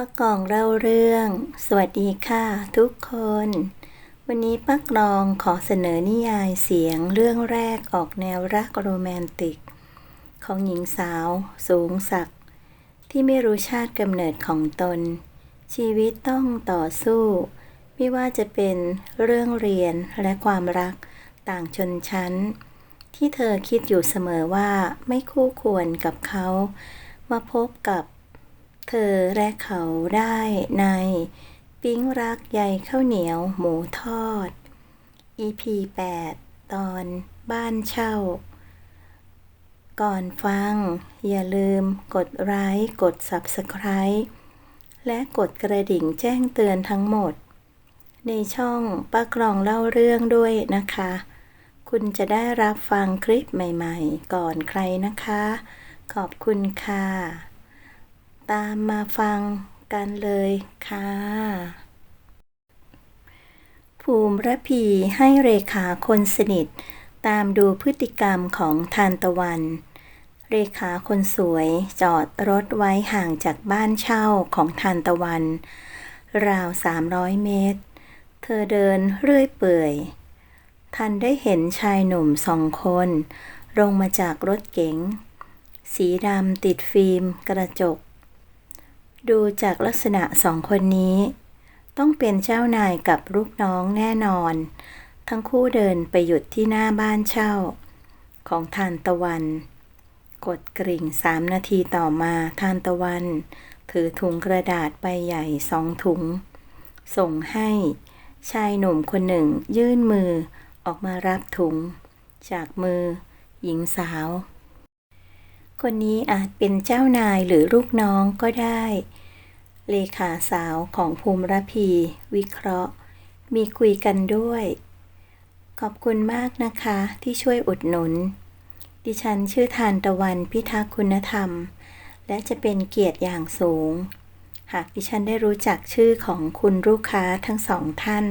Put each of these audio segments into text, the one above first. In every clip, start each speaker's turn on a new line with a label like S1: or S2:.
S1: ป้ากองเล่าเรื่อง สวัสดีค่ะทุกคน วันนี้ป้ากลองขอเสนอนิยายเสียงเรื่องแรกออกแนวรักโรแมนติก ของหญิงสาว สูงศักดิ์ที่ไม่รู้ชาติกำเนิดของตน ชีวิตต้องต่อสู้ ไม่ว่าจะเป็นเรื่องเรียนและความรักต่างชนชั้น ที่เธอคิดอยู่เสมอว่าไม่คู่ควรกับเขา มาพบกับ เธอและเขาได้ใน ปิ๊งรักใยข้าวเหนียวหมูทอด EP 8 ตอนบ้านเช่า ก่อนฟัง อย่าลืมกดไลค์กด Subscribe และกดกระดิ่งแจ้งเตือนทั้งหมด ในช่องป้ากลองเล่าเรื่องด้วยนะคะ คุณจะได้รับฟังคลิปใหม่ๆ ก่อนใครนะคะ ขอบคุณค่ะ ตามมาฟังกันเลยค่ะ ภูมิระพีให้เรขาคนสนิท ตามดูพฤติกรรมของทานตะวัน เรขาคนสวยจอดรถไว้ห่างจากบ้านเช่าของทานตะวัน ราว 300 เมตร เธอเดินเรื่อยเปื่อยทันได้เห็นชายหนุ่มสองคน ลงมาจากรถเก๋ง สีดำติดฟิล์มกระจก ดูจากลักษณะสองคนนี้ ต้องเป็นเจ้านายกับลูกน้องแน่นอน ทั้งคู่เดินไปหยุดที่หน้าบ้านเช่า ของทานตะวัน กดกริ่งสามนาทีต่อมาทานตะวัน ถือถุงกระดาษใบใหญ่สองถุง ส่งให้ ชายหนุ่มคนหนึ่งยื่นมือออกมารับถุง จากมือ หญิงสาว คนนี้อาจเป็นเจ้านายหรือลูกน้องก็ได้ เลขาสาวของภูมิระพี วิเคราะห์ มีคุยกันด้วย ขอบคุณมากนะคะที่ช่วยอุดหนุน ดิฉันชื่อทานตะวันพิทักษ์คุณธรรม และจะเป็นเกียรติอย่างสูง หากดิฉันได้รู้จักชื่อของคุณลูกค้าทั้งสองท่าน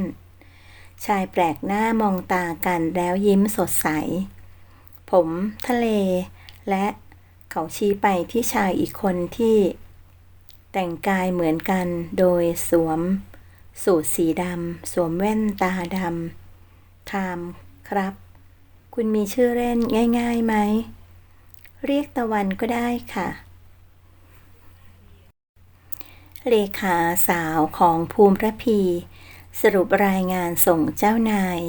S1: ชายแปลกหน้ามองตากันแล้วยิ้มสดใส ผม ทะเล และ เขาชี้ไปที่ชายอีกคนที่แต่งกายเหมือนกันโดยสวม สูทสีดำ สวมแว่นตาดำทามครับ คุณมีชื่อเล่นง่ายๆไหม เรียกตะวันก็ได้ค่ะ เลขาสาวของภูมิระพี สรุปรายงานส่งเจ้านาย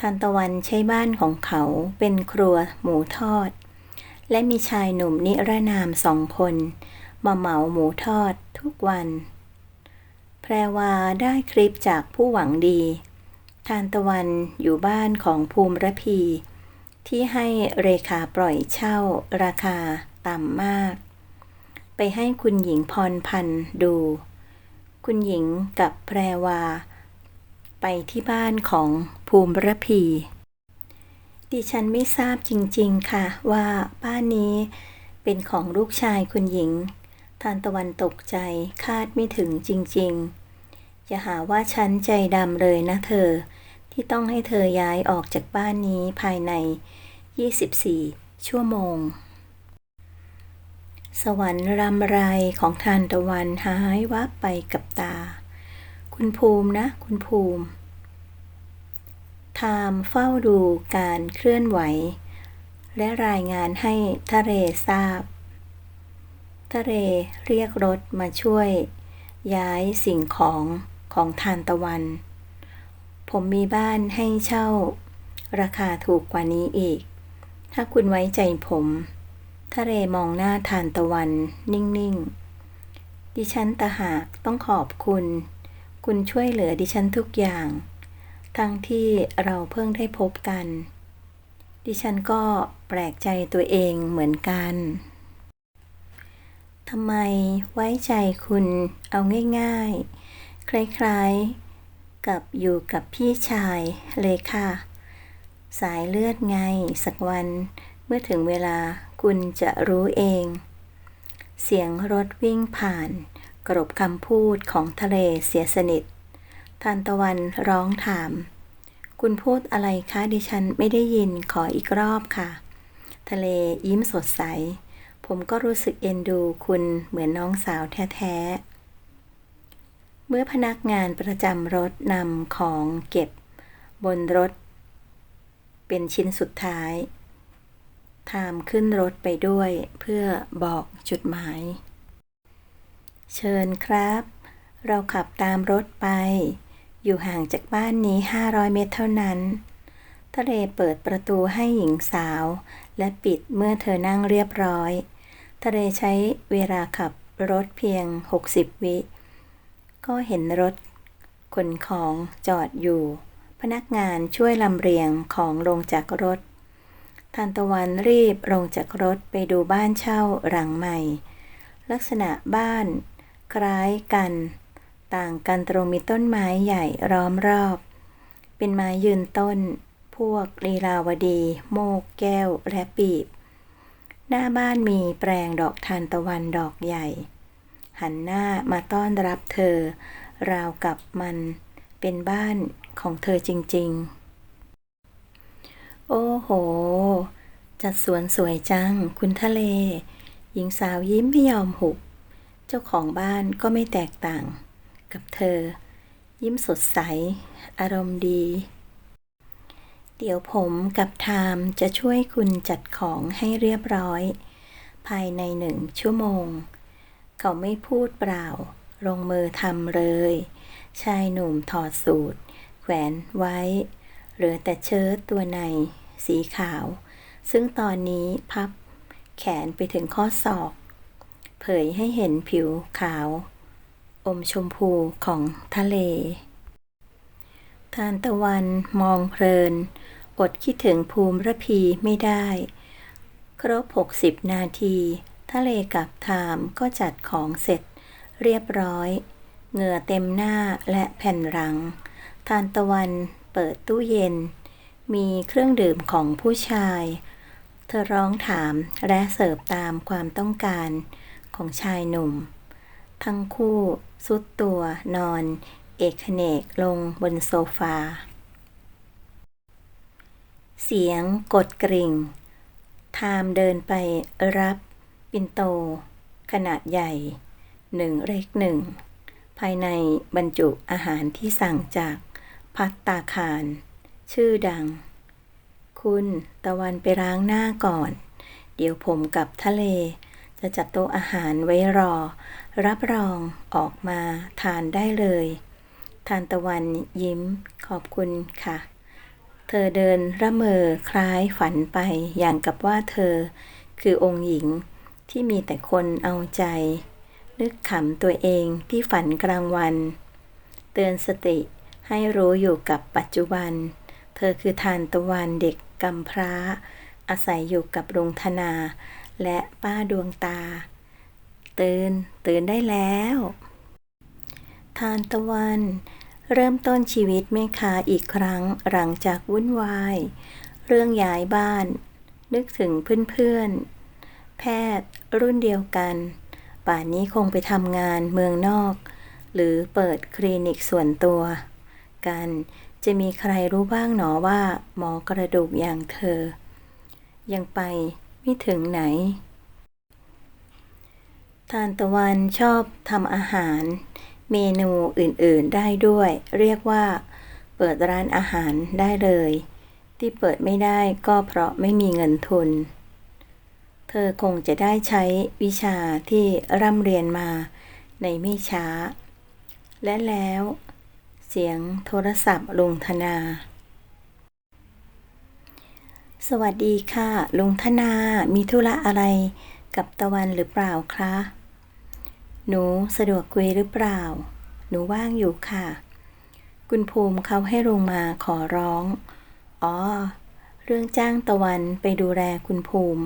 S1: ทันตะวันใช้บ้านของเขาเป็นครัวหมูทอด และมีชายหนุ่มนิรนามสองคน มาเหมาหมูทอดทุกวัน แพรวาได้คลิปจากผู้หวังดี ทานตะวันอยู่บ้านของภูมิระพี ที่ให้เรขาปล่อยเช่าราคาต่ำมาก ไปให้คุณหญิงพรพันธ์ดู คุณหญิงกับแพรวา ไปที่บ้านของภูมิระพี ดิฉันไม่ทราบจริงๆค่ะ ว่าบ้านนี้เป็นของลูกชายคุณหญิง ทานตะวันตกใจคาดไม่ถึงจริงๆ จะหาว่าฉันใจดำเลยนะเธอ ที่ต้องให้เธอย้ายออกจากบ้านนี้ภายใน 24 ชั่วโมง สวรรค์รำไรของทานตะวันหายวับไปกับตา คุณภูมินะ คุณภูมิ ทามเฝ้าดูการเคลื่อนไหว และรายงานให้ทะเลทราบ ทะเลเรียกรถมาช่วย ย้ายสิ่งของของทานตะวัน ผมมีบ้านให้เช่า ราคาถูกกว่านี้อีก ถ้าคุณไว้ใจผม ทะเลมองหน้าทานตะวันนิ่ง ๆ ดิฉันตะหากต้องขอบคุณ คุณช่วยเหลือดิฉันทุกอย่าง ทั้งที่เราเพิ่งได้พบกัน ดิฉันก็แปลกใจตัวเองเหมือนกันทำไมไว้ใจคุณเอาง่าย ๆ คล้ายๆ กับอยู่กับพี่ชายเลยค่ะ สายเลือดไงสักวัน เมื่อถึงเวลาคุณจะรู้เอง เสียงรถวิ่งผ่าน กรบคำพูดของทะเลเสียสนิท ทานตะวันร้องถาม คุณพูดอะไรคะดิฉันไม่ได้ยินขออีกรอบค่ะ ทะเลยิ้มสดใส ผมก็รู้สึกเอ็นดูคุณเหมือนน้องสาวแท้เมื่อพนักงานประจำรถนำของเก็บบนรถ เป็นชิ้นสุดท้ายทามขึ้นรถไปด้วยเพื่อบอกจุดหมาย เชิญครับ เราขับตามรถไป อยู่ห่างจากบ้านนี้ 500 เมตรเท่านั้น ทะเลเปิดประตูให้หญิงสาว และปิดเมื่อเธอนั่งเรียบร้อย ทะเลใช้เวลาขับรถเพียง 60 วิ ก็เห็นรถขนของจอดอยู่ พนักงานช่วยลำเรียงของลงจากรถทานตะวันรีบลงจากรถไปดูบ้านเช่าหลังใหม่ ลักษณะบ้าน คล้ายกัน ต่างกันตรงมีต้นไม้ใหญ่ล้อมรอบ เป็นไม้ยืนต้น พวกลีลาวดี โมกแก้วและปีบ หน้าบ้านมีแปลงดอกทานตะวันดอกใหญ่ หันหน้ามาต้อนรับเธอ ราวกับมันเป็นบ้านของเธอจริง ๆ โอ้โห จัดสวนสวยจัง คุณทะเล หญิงสาวยิ้มไม่ยอมหุบ เจ้าของบ้านก็ไม่แตกต่าง กับเธอ ยิ้มสดใส อารมณ์ดี เดี๋ยวผมกับไทามจะช่วยคุณจัดของให้เรียบร้อย ภายในหนึ่งชั่วโมง เขาไม่พูดเปล่า ลงมือทำเลย ชายหนุ่มถอดสูทแขวนไว้ เหลือแต่เชิ้ตตัวใน สีขาว ซึ่งตอนนี้พับแขนไปถึงข้อศอก เผยให้เห็นผิวขาว อมชมพูของทะเล ทานตะวันมองเพลิน อดคิดถึงภูมิระพีไม่ได้ ครบ 60 นาที ทะเลกับไทามก็จัดของเสร็จเรียบร้อย เหงื่อเต็มหน้าและแผ่นหลัง ทานตะวันเปิดตู้เย็น มีเครื่องดื่มของผู้ชาย เธอร้องถามและเสิร์ฟตามความต้องการของชายหนุ่ม ทั้งคู่ สุดตัวนอน เอกเนกลงบนโซฟา เสียงกดกริ่งไทม์เดินไปรับ ปินโต ขนาดใหญ่หนึ่งเล็กหนึ่ง ภายในบรรจุอาหารที่สั่งจากพัตตาคาร ชื่อดัง คุณตะวันไปล้างหน้าก่อน เดี๋ยวผมกับทะเล จะจัดโต๊ะอาหารไว้รอ รับรองออกมาทานได้เลย ทานตะวันยิ้มขอบคุณค่ะ เธอเดินระเมอคล้ายฝันไปอย่างกับว่าเธอ คือองค์หญิงที่มีแต่คนเอาใจ นึกขำตัวเองที่ฝันกลางวัน เตือนสติให้รู้อยู่กับปัจจุบัน เธอคือทานตะวันเด็กกำพร้า อาศัยอยู่กับลุงธนา และป้าดวงตา ตื่น ตื่นได้แล้ว ทานตะวัน เริ่มต้นชีวิตแม่ค้าอีกครั้งหลังจากวุ่นวาย เรื่องย้ายบ้าน นึกถึงเพื่อนๆ แพทย์รุ่นเดียวกัน ป่านนี้คงไปทำงานเมืองนอก หรือเปิดคลินิกส่วนตัว กันจะมีใครรู้บ้างหนอว่าหมอกระดูกอย่างเธอ ยังไป ไม่ถึงไหน ทานตะวันชอบทำอาหาร เมนูอื่นๆได้ด้วย เรียกว่า เปิดร้านอาหารได้เลย ที่เปิดไม่ได้ก็เพราะไม่มีเงินทุน เธอคงจะได้ใช้วิชาที่ร่ำเรียนมาในไม่ช้า และแล้วเสียงโทรศัพท์ลุงธนา สวัสดีค่ะ ลุงธนา มีธุระอะไรกับตะวันหรือเปล่าคะ หนูสะดวกคุยหรือเปล่า หนูว่างอยู่ค่ะ คุณภูมิเขาให้ลงมาขอร้อง อ๋อ เรื่องจ้างตะวันไปดูแลคุณภูมิ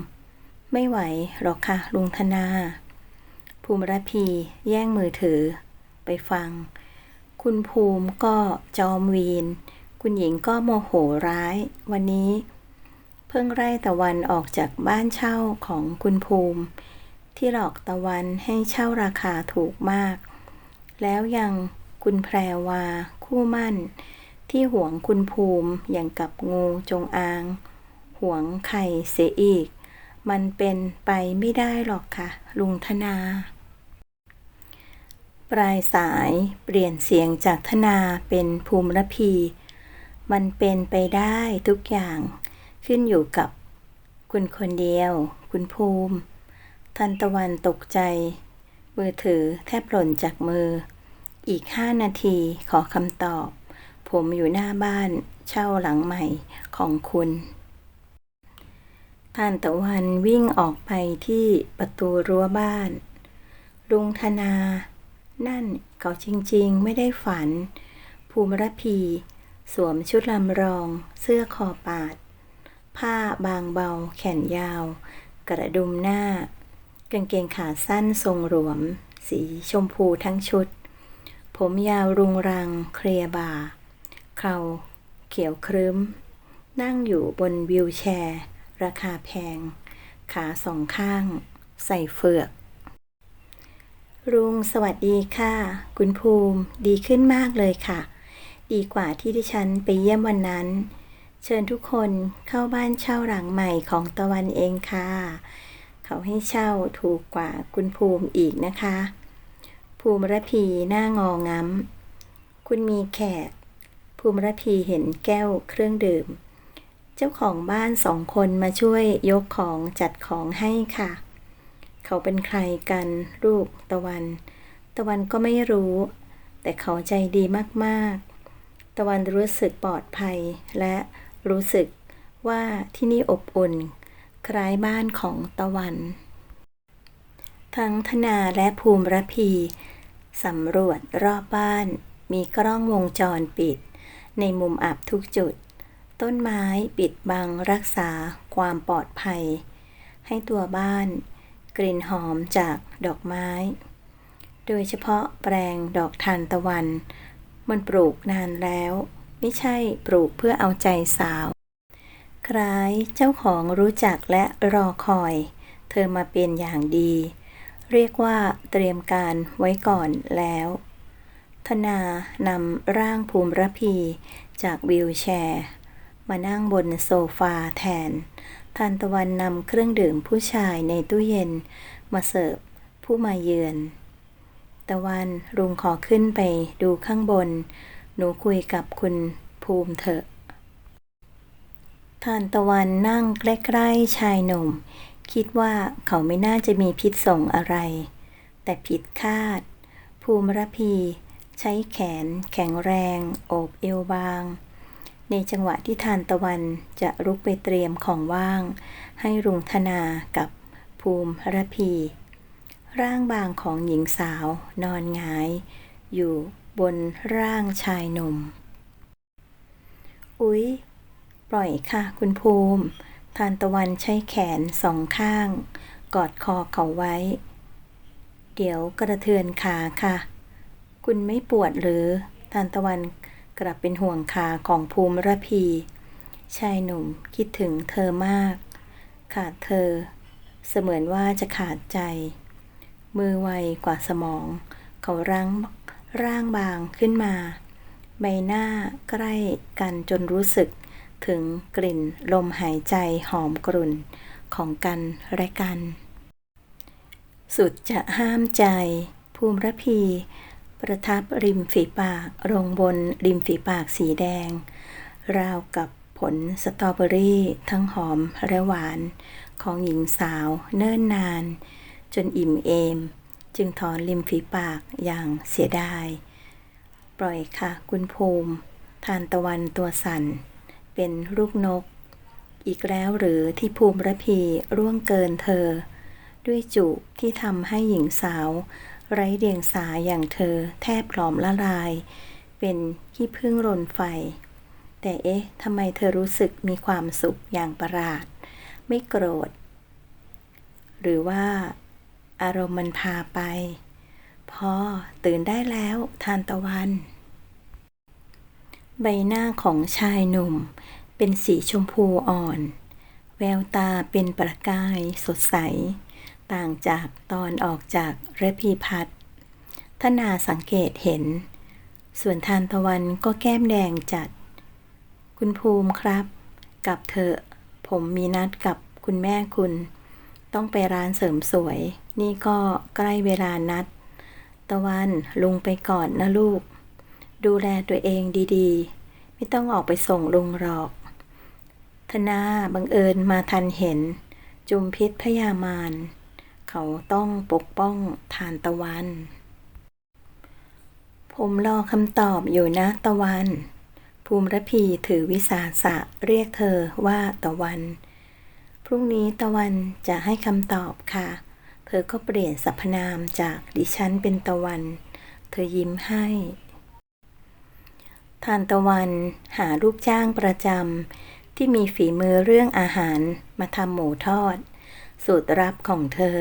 S1: ไม่ไหวหรอกค่ะ ลุงธนา ภูมิระพีแย่งมือถือ ไปฟัง คุณภูมิก็จอมวีน คุณหญิงก็โมโหร้าย วันนี้ พิ่งไล่ตะวันออกจากบ้านเช่าของคุณภูมิ ที่หลอกตะวันให้เช่าราคาถูกมาก แล้วยังคุณแพรวาคู่มั่น ที่หวงคุณภูมิอย่างกับงูจงอาง หวงไข่เสียอีก มันเป็นไปไม่ได้หรอกค่ะ ลุงธนา ปลายสายเปลี่ยนเสียงจากธนาเป็นภูมิระพี มันเป็นไปได้ทุกอย่าง ขึ้นอยู่กับ คุณคนเดียว คุณภูมิ ทันตะวันตกใจ มือถือแทบหล่นจากมือ อีกห้านาทีขอคำตอบ ผมอยู่หน้าบ้านเช่าหลังใหม่ของคุณทานตะวันวิ่งออกไปที่ประตูรั้วบ้าน ลุงธนา นั่นเขาจริงๆ ไม่ได้ฝัน ภูมิรพี สวมชุดลำรอง เสื้อคอปาด ผ้าบางเบา แขนยาว กระดุมหน้า กางเกงขาสั้นทรงหลวม สีชมพูทั้งชุด ผมยาวรุงรังเคลียบ่าเขาเขียวครึ้ม นั่งอยู่บนวิวแชร์ ราคาแพง ขาสองข้าง ใส่เฟือกลุงสวัสดีค่ะ คุณภูมิดีขึ้นมากเลยค่ะ ดีกว่าที่ดิฉันไปเยี่ยมวันนั้น เชิญทุกคนเข้าบ้านเช่าหลังใหม่ของตะวันเองค่ะ เขาให้เช่าถูกกว่าคุณภูมิอีกนะคะ ภูมิระพีหน้างองง้ำคุณมีแขก ภูมิระพีเห็นแก้วเครื่องดื่ม เจ้าของบ้านสองคนมาช่วยยกของจัดของให้ค่ะ เขาเป็นใครกันลูกตะวัน ตะวันก็ไม่รู้ แต่เขาใจดีมากๆ ตะวันรู้สึกปลอดภัยและ รู้สึกว่าที่นี่อบอุ่น คล้ายบ้านของตะวัน ทั้งธนาและภูมิระพีสำรวจรอบบ้าน มีกล้องวงจรปิด ในมุมอับทุกจุด ต้นไม้ปิดบังรักษาความปลอดภัย ให้ตัวบ้าน กลิ่นหอมจากดอกไม้ โดยเฉพาะแปลงดอกทานตะวัน มันปลูกนานแล้ว ไม่ใช่ปลูกเพื่อเอาใจสาว คล้ายเจ้าของรู้จักและรอคอย เธอมาเป็นอย่างดี เรียกว่าเตรียมการไว้ก่อนแล้ว ธนานำร่างภูมิระพีจากวิวแชร์ มานั่งบนโซฟาแทนทานตะวันนำเครื่องดื่มผู้ชายในตู้เย็น มาเสิร์ฟผู้มาเยือน ตะวันลุงขอขึ้นไปดูข้างบน หนูคุยกับคุณภูมิเถอะ ทานตะวันนั่งใกล้ๆชายหนุ่ม คิดว่าเขาไม่น่าจะมีพิษส่งอะไร แต่ผิดคาด ภูมิระพีใช้แขนแข็งแรง โอบเอวบาง ในจังหวะที่ทานตะวันจะลุกไปเตรียมของว่าง ให้รุงธนากับภูมิระพี ร่างบางของหญิงสาวนอนหงายอยู่ บนร่างชายหนุ่ม อุ๊ย ปล่อยค่ะคุณภูมิ ทานตะวันใช้แขนสองข้าง กอดคอเขาไว้ เดี๋ยวกระเทือนขาค่ะ คุณไม่ปวดหรือ ทานตะวันกลับเป็นห่วงขาของภูมิระพี ชายหนุ่มคิดถึงเธอมาก ขาดเธอ เสมือนว่าจะขาดใจ มือไวกว่าสมอง เขารั้ง ร่างบางขึ้นมา ใบหน้าใกล้กันจนรู้สึกถึงกลิ่นลมหายใจหอมกรุ่นของกันและกัน สุดจะห้ามใจ ภูมิรพี ประทับริมฝีปากลงบนริมฝีปากสีแดง ราวกับผลสตรอเบอรี่ทั้งหอมและหวานของหญิงสาวเนิ่นนาน จนอิ่มเอม จึงถอนริมฝีปากอย่างเสียดาย ปล่อยค่ะ คุณภูมิ ทานตะวันตัวสั่น เป็นลูกนก อีกแล้วหรือที่ภูมิระพีร่วงเกินเธอ ด้วยจูบที่ทำให้หญิงสาว ไร้เดียงสาอย่างเธอแทบหลอมละลาย เป็นขี้พึ่งรนไฟ แต่เอ๊ะทำไมเธอรู้สึกมีความสุขอย่างประหลาด ไม่โกรธ หรือว่า อารมณ์มันพาไป พอตื่นได้แล้วทานตะวัน ใบหน้าของชายหนุ่ม เป็นสีชมพูอ่อน แววตาเป็นประกายสดใส ต่างจากตอนออกจากระพีพัดทนาสังเกตเห็น ส่วนทานตะวันก็แก้มแดงจัด คุณภูมิครับกลับเถอะผมมีนัดกับคุณแม่คุณ ต้องไปร้านเสริมสวย นี่ก็ใกล้เวลานัด ตะวันลุงไปก่อนนะลูก ดูแลตัวเองดีๆ ไม่ต้องออกไปส่งลุงหรอก ธนาบังเอิญมาทันเห็น จุมพิษพยามาร เขาต้องปกป้องทานตะวัน ผมรอคำตอบอยู่นะตะวัน ภูมิระพีถือวิสาสะเรียกเธอว่าตะวัน พรุ่งนี้ตะวันจะให้คำตอบค่ะ อก็เปลี่ยนสรรพนามจากดิฉันเป็นตะวัน เธอยิ้มให้ทานตะวันหาลูกจ้างประจำที่มีฝีมือเรื่องอาหารมาทำหมูทอด สูตรลับของเธอ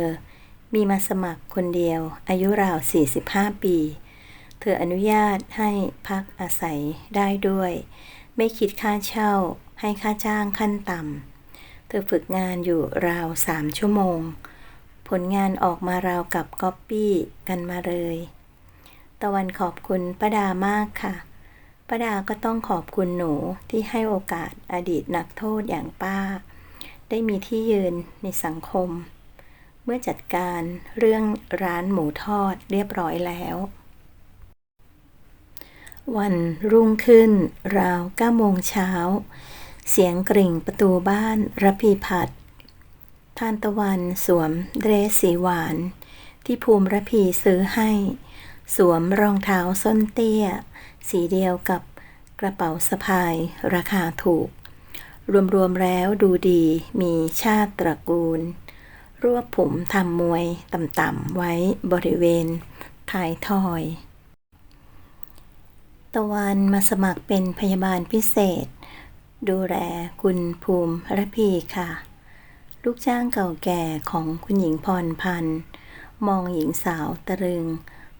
S1: มีมาสมัครคนเดียว อายุราว 45 ปี เธออนุญาตให้พักอาศัยได้ด้วย ไม่คิดค่าเช่าให้ค่าจ้างขั้นต่ำเธอฝึกงานอยู่ราวสามชั่วโมง ลงานออกมาราวกับก๊อปปี้กันมาเลย ตะวันขอบคุณป้าดามากค่ะป้าดาก็ต้องขอบคุณหนูที่ให้โอกาสอดีตนักโทษอย่างป้า ได้มีที่ยืนในสังคม เมื่อจัดการเรื่องร้านหมูทอดเรียบร้อยแล้ว วันรุ่งขึ้น ราวเก้าโมงเช้า เสียงกริ่งประตูบ้านระพีพัดานตะวันสวมเดรสสีหวาน ที่ภูมิระพีซื้อให้ สวมรองเท้าส้นเตี้ย สีเดียวกับกระเป๋าสะพายราคาถูก รวมๆแล้วดูดีมีชาติตระกูล รวบผมทำมวยต่ำๆไว้บริเวณท้ายทอย ตะวันมาสมัครเป็นพยาบาลพิเศษ ดูแลคุณภูมิระพีค่ะ ลูกจ้างเก่าแก่ของคุณหญิงพรพันธ์ มองหญิงสาวตะลึง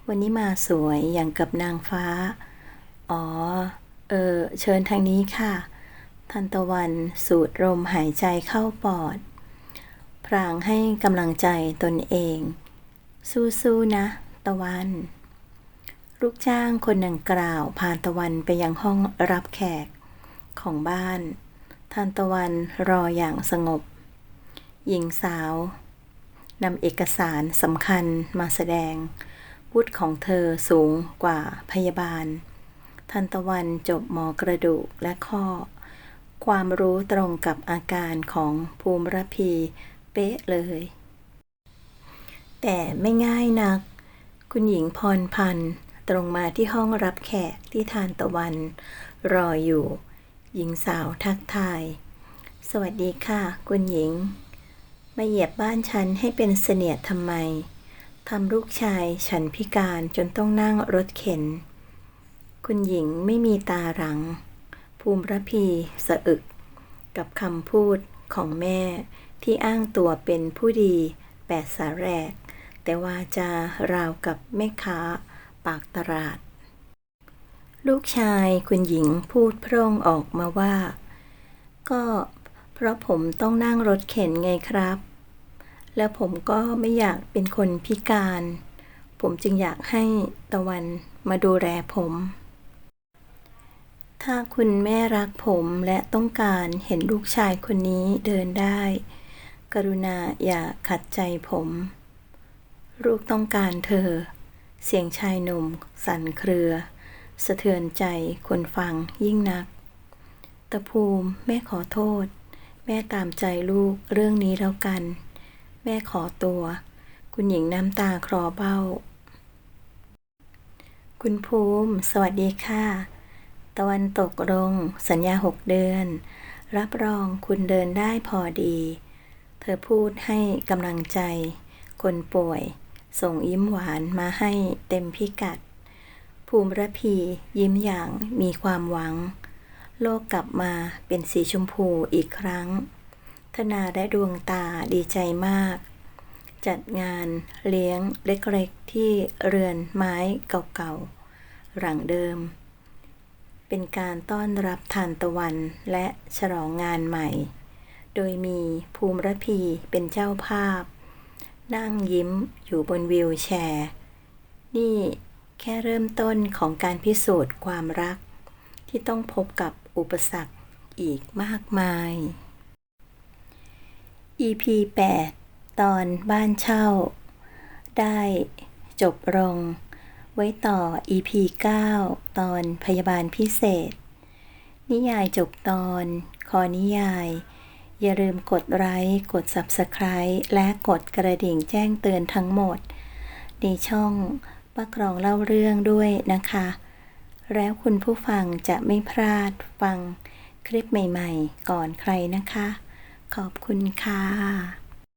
S1: วันนี้มาสวยอย่างกับนางฟ้า อ๋อ เออ เชิญทางนี้ค่ะ ทันตะวันสูดลมหายใจเข้าปอด พรางให้กำลังใจตนเอง สู้ๆนะ ตะวัน ลูกจ้างคนดังกล่าวพาตะวันไปยังห้องรับแขกของบ้านทานตะวันรออย่างสงบ หญิงสาวนำเอกสารสำคัญมาแสดงวุฒิของเธอสูงกว่าพยาบาล ทันตะวันจบหมอกระดูกและข้อ ความรู้ตรงกับอาการของภูมิรพีเป๊ะเลย แต่ไม่ง่ายนัก คุณหญิงพรพันธ์ตรงมาที่ห้องรับแขกที่ทานตะวัน รออยู่ หญิงสาวทักทาย สวัสดีค่ะ คุณหญิง มาเหยียบบ้านฉันให้เป็นเสนียดทำไม ทำลูกชายฉันพิการจนต้องนั่งรถเข็น คุณหญิงไม่มีตาหลัง ภูมิระพีสะอึก กับคำพูดของแม่ที่อ้างตัวเป็นผู้ดีแปดสาแรก แต่ว่าจะราวกับแม่ค้าปากตลาด ลูกชายคุณหญิงพูดพร่งออกมาว่า ก็ ราะผมต้องนั่งรถเข็นไงครับ แล้วผมก็ไม่อยากเป็นคนพิการ ผมจึงอยากให้ตะวันมาดูแลผม ถ้าคุณแม่รักผมและต้องการเห็นลูกชายคนนี้เดินได้ กรุณาอย่าขัดใจผม ลูกต้องการเธอ เสียงชายหนุ่ม สั่นเครือ สะเทือนใจคนฟังยิ่งนัก ตะภูมิแม่ขอโทษ แม่ตามใจลูกเรื่องนี้แล้วกัน แม่ขอตัว คุณหญิงน้ำตาคลอเบ้า คุณภูมิ สวัสดีค่ะ ตะวันตกลง สัญญาหกเดือน รับรองคุณเดินได้พอดี เธอพูดให้กำลังใจ คนป่วย ส่งยิ้มหวานมาให้เต็มพิกัด ภูมิระพียิ้มอย่างมีความหวัง โลกกลับมาเป็นสีชมพูอีกครั้ง ธนาและดวงตาดีใจมาก จัดงานเลี้ยงเล็กๆที่เรือนไม้เก่าๆ หลังเดิม เป็นการต้อนรับทานตะวันและฉลองงานใหม่ โดยมีภูมิรพีเป็นเจ้าภาพ นั่งยิ้มอยู่บนวิวแชร์ นี่แค่เริ่มต้นของการพิสูจน์ความรักที่ต้องพบกับ อุปสรรคอีกมากมาย EP 8 ตอนบ้านเช่า ได้จบลง ไว้ต่อ EP 9 ตอนพยาบาลพิเศษ นิยายจบตอนคอนิยาย อย่าลืมกดไลค์กด Subscribe และกดกระดิ่งแจ้งเตือนทั้งหมด ในช่องป้ากรองเล่าเรื่องด้วยนะคะ แล้วคุณผู้ฟังจะไม่พลาดฟังคลิปใหม่ ๆ ก่อนใครนะคะ ขอบคุณค่ะ